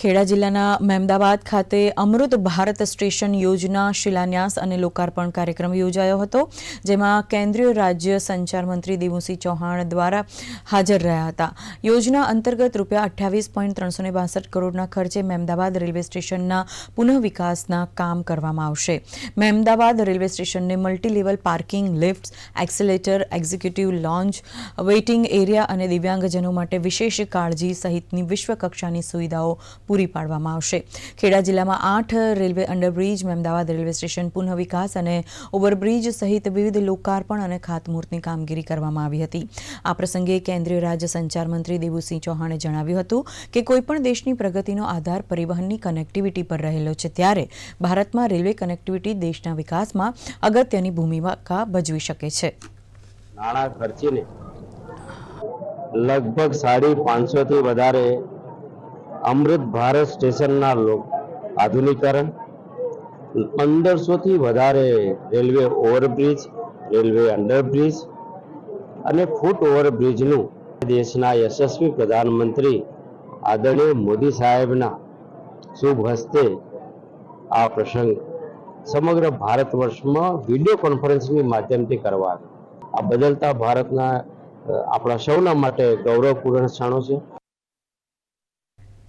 ખેડા જિલ્લાના મહેમદાવાદ ખાતે અમૃત ભારત સ્ટેશન યોજના શિલાન્યાસ અને લોકાર્પણ કાર્યક્રમ યોજાયો હતો, જેમાં કેન્દ્રીય રાજ્ય સંચાર મંત્રી દેવુસિંહ ચૌહાણ દ્વારા હાજર રહ્યા હતા. યોજના અંતર્ગત રૂપિયા અઠ્યાવીસ પોઈન્ટ ત્રણસો ને બાસઠ કરોડના ખર્ચે મહેમદાવાદ રેલવે સ્ટેશનના પુનઃ વિકાસના કામ કરવામાં આવશે. મહેમદાવાદ રેલવે સ્ટેશનને multilevel parking lift escalator, executive lounge waiting area અને દિવ્યાંગજનો માટે વિશેષ કાળજી સહિતની વિશ્વ કક્ષાની સુવિધાઓ પૂરી પાડવામાં આવશે. ખેડા જિલ્લામાં આઠ railway underbridge, Mahemdavad railway station પુનઃ વિકાસ અને ઓવરબ્રિજ સહિત વિવિધ લોકાર્પણ અને ખાતમુહૂર્તની કામગીરી કરવામાં આવી હતી. આ પ્રસંગે કેન્દ્રીય રાજ્ય સંચાર મંત્રી દેવુસિંહ ચૌહાણે જણાવ્યું હતું કે કોઈપણ દેશની પ્રગતિનો આધાર પરિવહનની કનેક્ટિવિટી પર રહેલો છે ત્યારે ભારતમાં રેલવે કનેક્ટિવિટી દેશના વિકાસમાં અગત્યની ભૂમિકા ભજવી શકે છે. નાણાં ખર્ચીને લગભગ સાડી પાંચસો થી વધારે અમૃત ભારત સ્ટેશનના આધુનિકરણ. પંદરસોથી વધારે રેલવે ઓવરબ્રિજ, રેલવે અંડરબ્રિજ અને ફૂટ ઓવરબ્રિજનું દેશના યશસ્વી પ્રધાનમંત્રી આદરણીય મોદી સાહેબના શુભ હસ્તે આ પ્રસંગ સમગ્ર ભારત વર્ષમાં વીડિયો કોન્ફરન્સની માધ્યમથી કરવા આ બદલતા ભારતના આપણા સૌના માટે ગૌરવપૂર્ણ ક્ષણો છે.